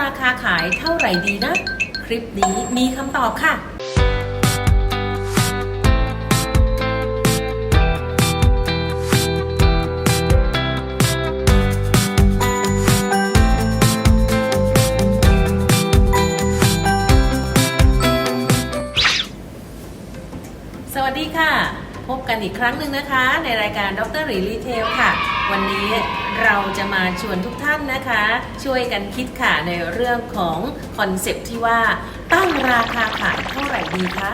ราคาขายเท่าไหร่ดีนะ คลิปนี้มีคำตอบค่ะ สวัสดีค่ะ พบกันอีกครั้งหนึ่งนะคะ ในรายการดรรีรีเทลค่ะ วันนี้เราจะมาชวนทุกท่านนะคะ ช่วยกันคิดค่ะในเรื่องของคอนเซปที่ว่าตั้งราคาขายเท่าไหร่ดีคะ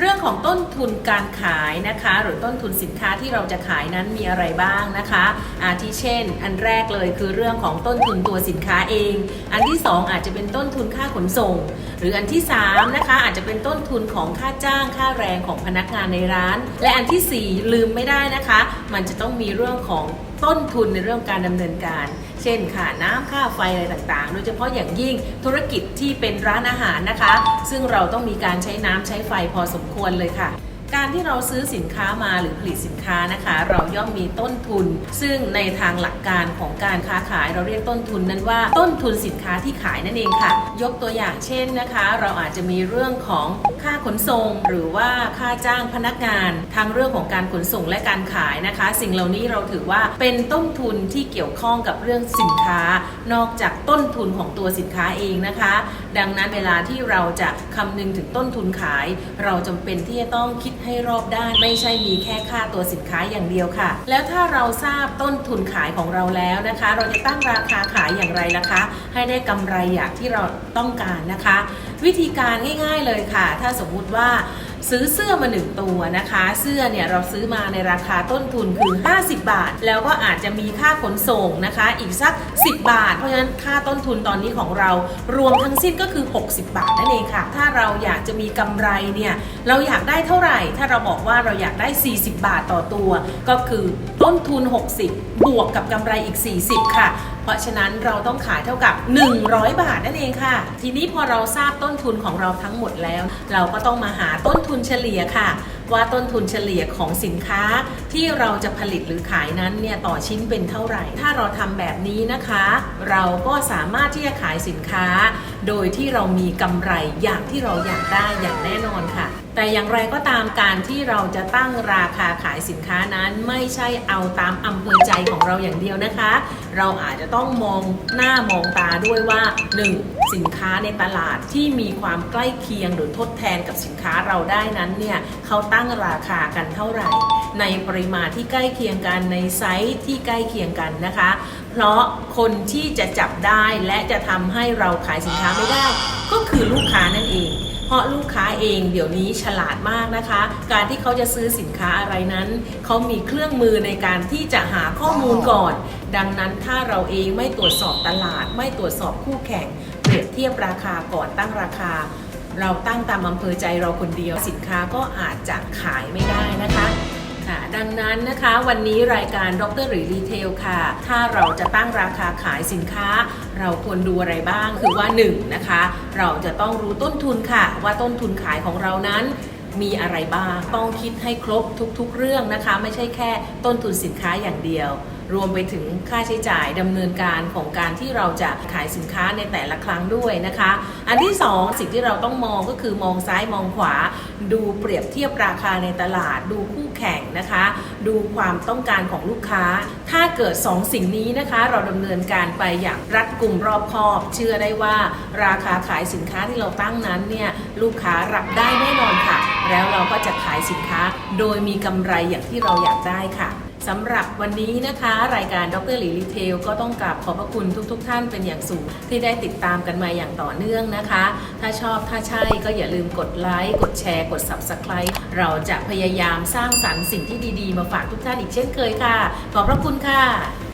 เรื่องของต้นทุนการขายนะคะ หรือต้นทุนสินค้าที่เราจะขายนั้นมีอะไรบ้างนะคะอาทิเช่น อันแรกเลยคือเรื่องของต้นทุนตัวสินค้าเอง อันที่ 2 อาจจะเป็นต้นทุนค่าขนส่ง หรืออันที่3นะคะอาจจะเป็นต้นทุนของค่าจ้างค่าแรงของพนักงานในร้าน และอันทีสี่4 ลืมไม่ได้นะคะ มันจะต้องมีเรื่องของต้นทุนในเรื่องการดำเนินการ เช่นค่าน้ำค่าไฟอะไรต่างๆ โดยเฉพาะอย่างยิ่งธุรกิจที่เป็นร้านอาหารนะคะ ซึ่งเราต้องมีการใช้น้ำใช้ไฟพอสมควรเลยค่ะ การที่เราซื้อสินค้ามาหรือผลิตสินค้านะคะ เราย่อมมีต้นทุน ซึ่งในทางหลักการของการค้าขายเราเรียกต้นทุนนั้นว่าต้นทุนสินค้าที่ขายนั่นเองค่ะ ยกตัวอย่างเช่นนะคะ เราอาจจะมีเรื่องของค่าขนส่ง หรือว่าค่าจ้างพนักงานทั้งเรื่องของการขนส่งและการขายนะคะ สิ่งเหล่านี้เราถือว่าเป็นต้นทุนที่เกี่ยวข้องกับเรื่องสินค้า นอกจากต้นทุนของตัวสินค้าเองนะคะ ดังนั้นเวลาที่เราจะคำนึงถึงต้นทุนขาย เราจำเป็นที่จะต้องคิดให้รอบด้านไม่ใช่มีแค่ค่าตัวสินค้าอย่างเดียวค่ะ แล้วถ้าเราทราบต้นทุนขายของเราแล้วนะคะ เราจะตั้งราคาขายอย่างไรล่ะคะ ให้ได้กำไรอย่างที่เราต้องการนะคะ วิธีการง่าย ๆเลยค่ะ ถ้าสมมุติว่า ซื้อเสื้อมาหนึ่งตัวนะคะ เสื้อเนี่ยเราซื้อมาในราคาต้นทุนคือ 50 บาท แล้วก็อาจจะมีค่าขนส่งนะคะ อีกสัก 10 บาท เพราะฉะนั้นค่าต้นทุนตอนนี้ของเรารวมทั้งสิ้นก็คือ 60 บาทนั่นเองค่ะ ถ้าเราอยากจะมีกำไรเนี่ยเราอยากได้เท่าไหร่ ถ้าเราบอกว่าเราอยากได้ 40 บาทต่อตัว ก็คือต้นทุน 60 บวกกับกำไรอีก 40 ค่ะ ราะฉะนั้นเราต้องขายเท่ากับ 100 บาทนั่นเองค่ะ ทีนี้พอเราทราบต้นทุนของเราทั้งหมดแล้ว เราก็ต้องมาหาต้นทุนเฉลี่ยค่ะ ว่าต้นทุนเฉลี่ยของสินค้าที่เราจะผลิตหรือขายนั้นเนี่ยต่อชิ้นเป็นเท่าไหร่ ถ้าเราทำแบบนี้นะคะ เราก็สามารถที่จะขายสินค้า โดยที่เรามีกำไรอย่างที่เราอยากได้อย่างแน่นอนค่ะ แต่อย่างไรก็ตามการที่เราจะตั้งราคาขายสินค้านั้นไม่ใช่เอาตามอำเภอใจของเราอย่างเดียวนะคะ เราอาจจะต้องมองหน้ามองตาด้วยว่า 1. สินค้าในตลาดที่มีความใกล้เคียงหรือทดแทนกับสินค้าเราได้นั้นเนี่ยเขาตั้งราคากันเท่าไหร่ ในปริมาณที่ใกล้เคียงกันในไซส์ที่ใกล้เคียงกันนะคะ เพราะคนที่จะจับได้และจะทำให้เราขายสินค้าไม่ได้ ก็คือลูกค้านั่นเองเพราะลูกค้าเองเดี๋ยวนี้ฉลาดมากนะคะ การที่เขาจะซื้อสินค้าอะไรนั้น เขามีเครื่องมือในการที่จะหาข้อมูลก่อน ดังนั้นถ้าเราเองไม่ตรวจสอบตลาด ไม่ตรวจสอบคู่แข่ง เปรียบเทียบราคาก่อนตั้งราคา เราตั้งตามอำเภอใจเราคนเดียวสินค้าก็อาจจะขายไม่ได้นะคะค่ะดังนั้นนะคะวันนี้รายการดรหรือรีเทลค่ะ ถ้าเราจะตั้งราคาขายสินค้า เราควรดูอะไรบ้างคือว่า1นงนะคะ เราจะต้องรู้ต้นทุนค่ะ ว่าต้นทุนขายของเรานั้น มีอะไรบ้าง ต้องคิดให้ครบทุกๆ เรื่องนะคะ ไม่ใช่แค่ต้นทุนสินค้าอย่างเดียว รวมไปถึงค่าใช้จ่ายดำเนินการของการที่เราจะขายสินค้าในแต่ละครั้งด้วยนะคะ อันที่สองสิ่งที่เราต้องมองก็คือมองซ้ายมองขวา ดูเปรียบเทียบราคาในตลาด ดูคู่แข่งนะคะ ดูความต้องการของลูกค้า ถ้าเกิด 2 สิ่งนี้นะคะ เราดำเนินการไปอย่างรัดกุมรอบคอบ เชื่อได้ว่า ราคาขายสินค้าที่เราตั้งนั้นเนี่ยลูกค้ารับได้แน่นอนค่ะ แล้วเราก็จะขายสินค้าโดยมีกำไรอย่างที่เราอยากได้ค่ะสำหรับวันนี้นะคะ รายการดรหลีรีเทลก็ต้องกราบขอบพระคุณทุกๆทท่านเป็นอย่างสูง ที่ได้ติดตามกันมาอย่างต่อเนื่องนะคะ ถ้าชอบถ้าใช่ก็อย่าลืมกดไลค์กดแชร์ กด Subscribe เราจะพยายามสร้างสรรค์สิ่งที่ดีๆ มาฝากทุกท่านอีกเช่นเคยค่ะ ขอบพระคุณค่ะ